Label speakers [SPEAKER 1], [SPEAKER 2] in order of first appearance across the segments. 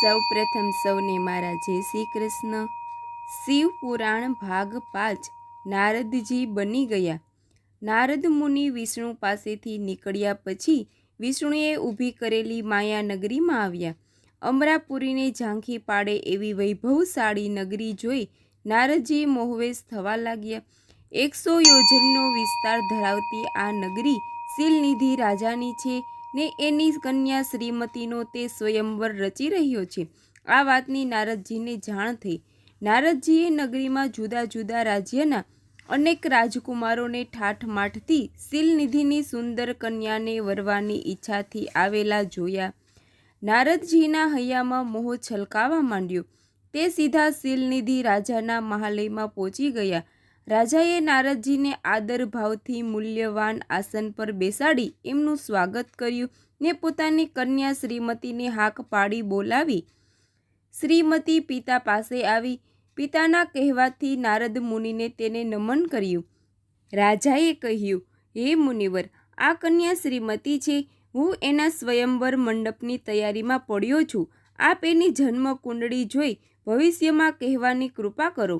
[SPEAKER 1] સૌપ્રથમ સૌને મારા જય શ્રી કૃષ્ણ. શિવ પુરાણ ભાગ પાંચ. નારદજી બની ગયા. નારદ મુનિ વિષ્ણુ પાસેથી નીકળ્યા પછી વિષ્ણુએ ઊભી કરેલી માયાનગરીમાં આવ્યા. અમરાપુરીને ઝાંખી પાડે એવી વૈભવશાળી નગરી જોઈ નારદજી મોહવેશ થવા લાગ્યા. એકસો યોજનનો વિસ્તાર ધરાવતી આ નગરી શીલનિધિ રાજાની છે. ને એની કન્યા શ્રીમતીનો તે સ્વયંવર રચી રહ્યો છે. આ વાતની નારદજીને જાણ થઈ. નારદજીએ નગરીમાં જુદા જુદા રાજ્યના અનેક રાજકુમારોને ઠાઠ માઠતી શીલનિધિની સુંદર કન્યાને વરવાની ઈચ્છાથી આવેલા જોયા. નારદજીના હૈયામાં મોહ છલકાવા માંડ્યો. તે સીધા શીલનિધિ રાજાના મહાલયમાં પહોંચી ગયા. રાજાએ નારદજીને આદર ભાવથી મૂલ્યવાન આસન પર બેસાડી એમનું સ્વાગત કર્યું ને પોતાની કન્યા શ્રીમતીને હાક પાડી બોલાવી. શ્રીમતી પિતા પાસે આવી. પિતાના કહેવાથી નારદ મુનિને તેને નમન કર્યું. રાજાએ કહ્યું, હે મુનિવર, આ કન્યા શ્રીમતી છે. હું એના સ્વયંવર મંડપની તૈયારીમાં પડ્યો છું. આપ એની જન્મ કુંડળી જોઈ ભવિષ્યમાં કહેવાની કૃપા કરો.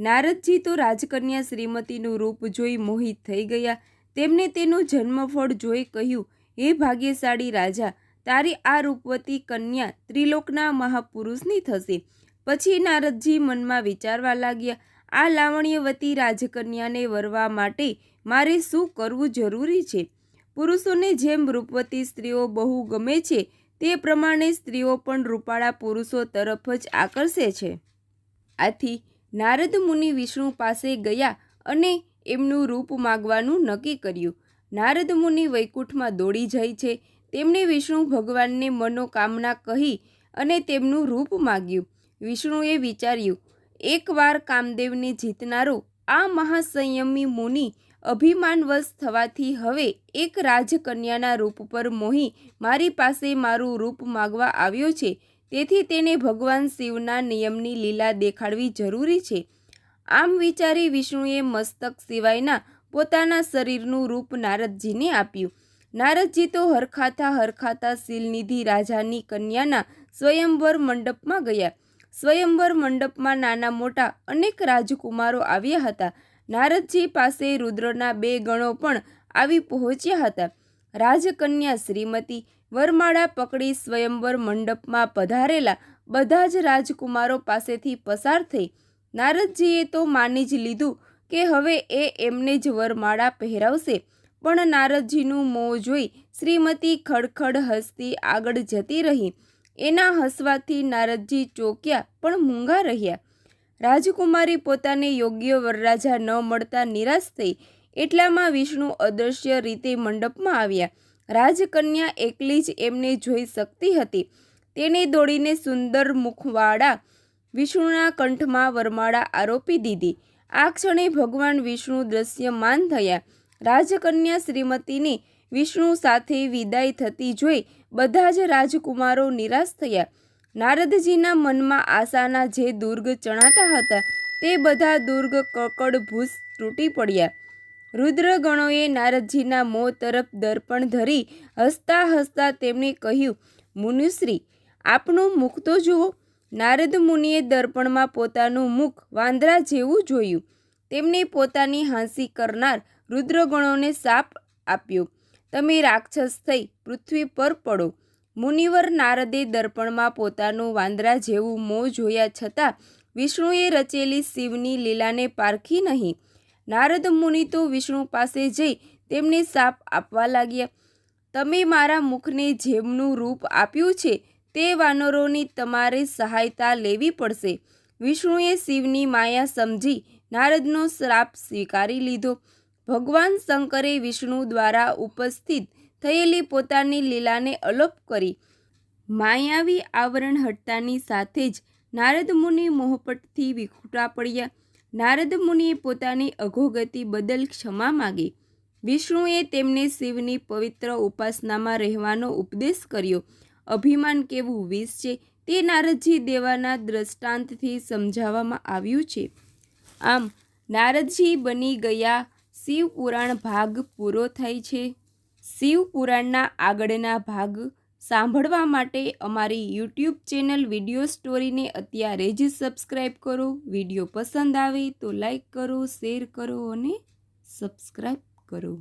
[SPEAKER 1] નારદજી તો રાજકન્યા શ્રીમતીનું રૂપ જોઈ મોહિત થઈ ગયા. તેમને તેનું જન્મફળ જોઈ કહ્યું, હે ભાગ્યશાળી રાજા, તારી આ રૂપવતી કન્યા ત્રિલોકના મહાપુરુષની થશે. પછી નારદજી મનમાં વિચારવા લાગ્યા, આ લાવણ્યવતી રાજકન્યાને વરવા માટે મારે શું કરવું જરૂરી છે? પુરુષોને જેમ રૂપવતી સ્ત્રીઓ બહુ ગમે છે, તે પ્રમાણે સ્ત્રીઓ પણ રૂપાળા પુરુષો તરફ જ આકર્ષે છે. આથી નારદ મુનિ વિષ્ણુ પાસે ગયા અને એમનું રૂપ માગવાનું નક્કી કર્યું. નારદ મુનિ વૈકુંઠમાં દોડી જાય છે. તેમણે વિષ્ણુ ભગવાનને મનોકામના કહી અને તેમનું રૂપ માગ્યું. વિષ્ણુએ વિચાર્યું, એકવાર કામદેવને જીતનારો આ મહાસંયમી મુનિ અભિમાનવશ થવાથી હવે એક રાજકન્યાના રૂપ પર મોહી મારી પાસે મારું રૂપ માગવા આવ્યો છે. તેથી તેને ભગવાન શિવના નિયમની લીલા દેખાડવી જરૂરી છે. આમ વિચારી વિષ્ણુએ મસ્તક સિવાયના પોતાના શરીરનું રૂપ નારદજીને આપ્યું. નારદજી તો હરખાતા હરખાતા શીલનિધિ રાજાની કન્યાના સ્વયંવર મંડપમાં ગયા. સ્વયંવર મંડપમાં નાના મોટા અનેક રાજકુમારો આવ્યા હતા. નારદજી પાસે રુદ્રના બે ગણો પણ આવી પહોંચ્યા હતા. રાજકન્યા શ્રીમતી વરમાળા પકડી સ્વયંવર મંડપમાં પધારેલા બધા જ રાજકુમારો પાસેથી પસાર થઈ, નારદજીએ તો માની જ લીધું કે હવે એ એમને જ વરમાળા પહેરાવશે, પણ નારદજીનું મોં જોઈ શ્રીમતી ખડખડ હસતી આગળ જતી રહી. એના હસવાથી નારદજી ચોક્યા પણ મૂંગા રહ્યા. રાજકુમારી પોતાને યોગ્ય વરરાજા ન મળતા નિરાશ થઈ, એટલામાં વિષ્ણુ અદૃશ્ય રીતે મંડપમાં આવ્યા. રાજકન્યા એકલી જ એમને જોઈ શકતી હતી. તેને દોડીને સુંદર મુખવાળા વિષ્ણુના કંઠમાં વરમાળા આરોપી દીધી. આ ક્ષણે ભગવાન વિષ્ણુ દ્રશ્યમાન થયા. રાજકન્યા શ્રીમતીને વિષ્ણુ સાથે વિદાય થતી જોઈ બધા જ રાજકુમારો નિરાશ થયા. નારદજીના મનમાં આશાના જે દુર્ગ ચણાતા હતા, તે બધા દુર્ગ કકડભૂસ તૂટી પડ્યા. રુદ્રગણોએ નારદજીના મોં તરફ દર્પણ ધરી હસતા હસતા તેમણે કહ્યું, મુનુશ્રી, આપનું મુખ તો જુઓ. નારદ મુનિએ દર્પણમાં પોતાનું મુખ વાંદરા જેવું જોયું. તેમણે પોતાની હાંસી કરનાર રુદ્રગણોને સાપ આપ્યો. તમે રાક્ષસ થઈ પૃથ્વી પર પડો. મુનિવર નારદે દર્પણમાં પોતાનું વાંદરા જેવું મોં જોયા છતાં વિષ્ણુએ રચેલી શિવની લીલાને પારખી નહીં. નારદ મુનિ તો વિષ્ણુ પાસે જઈ તેમને સાપ આપવા લાગ્યા. તમે મારા મુખને જેમનું રૂપ આપ્યું છે તે વાનરોની તમારે સહાયતા લેવી પડશે. વિષ્ણુએ શિવની માયા સમજી નારદનો શ્રાપ સ્વીકારી લીધો. ભગવાન શંકરે વિષ્ણુ દ્વારા ઉપસ્થિત થયેલી પોતાની લીલાને અલોપ કરી માયાવી આવરણ હટતાની સાથે જ નારદ મુનિ મોહપટથી વિખૂટા પડ્યા. નારદ મુનિએ પોતાની અઘોગતિ બદલ ક્ષમા માગી. વિષ્ણુએ તેમને શિવની પવિત્ર ઉપાસનામાં રહેવાનો ઉપદેશ કર્યો. અભિમાન કેવું વિષ છે તે નારદજી દેવાના દ્રષ્ટાંતથી સમજાવવામાં આવ્યું છે. આમ, નારદજી બની ગયા, શિવ પુરાણ ભાગ પૂરો થાય છે. શિવ પુરાણના આગળના ભાગ સાંભળવા માટે અમારી યુટ્યુબ ચેનલ વીડિયો સ્ટોરીને અત્યારે જ સબસ્ક્રાઈબ કરો. વીડિયો પસંદ આવે તો લાઈક કરો, શેર કરો અને સબસ્ક્રાઈબ કરો.